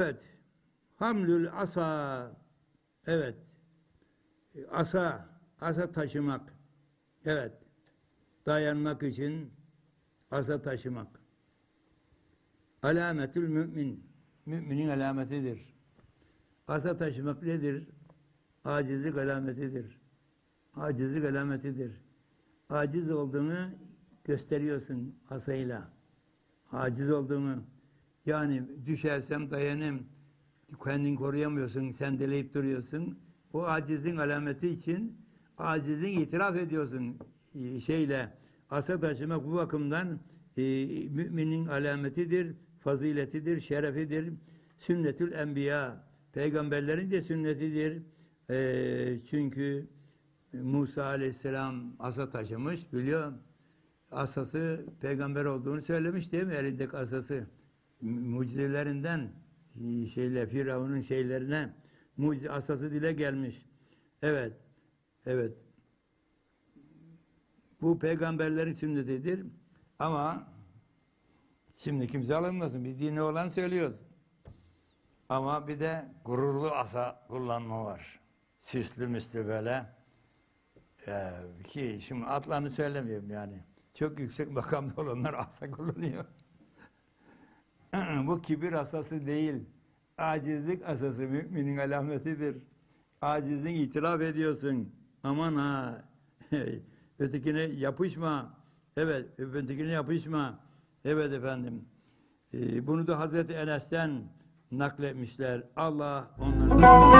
Evet. Hamlül asa. Evet. Asa. Asa taşımak. Evet. Dayanmak için asa taşımak. Alametül mümin. Müminin alametidir. Asa taşımak nedir? Acizlik alametidir. Acizlik alametidir. Aciz olduğunu gösteriyorsun asayla. Aciz olduğunu. Yani düşersem dayanayım. Kendini koruyamıyorsun, sendeleyip duruyorsun. O acizliğin alameti için acizliğini itiraf ediyorsun e, şeyle. Asa taşımak bu bakımdan e, müminin alametidir, faziletidir, şerefidir. Sünnetül enbiya, peygamberlerin de sünnetidir. E, çünkü Musa aleyhisselam asa taşımış, biliyor. Asası peygamber olduğunu söylemiş değil mi? Elindeki asası. Mucizelerinden e, şeyle Firavun'un şeylerine mucize asası dile gelmiş. Evet. Evet. Bu peygamberlerin sünnetidir. Ama şimdi kimse alınmasın. Biz dini olan söylüyoruz. Ama bir de gururlu asa kullanma var. Süslü müslü böyle. Ee, ki şimdi adlarını söylemiyorum yani. Çok yüksek makamda olanlar asa kullanıyor. Bu kibir asası değil. Acizlik asası müminin alametidir. Acizliğini itiraf ediyorsun. Aman ha. Ötekine yapışma. Evet, ötekine yapışma. Evet efendim. Ee, bunu da Hazreti Enes'ten nakletmişler. Allah onları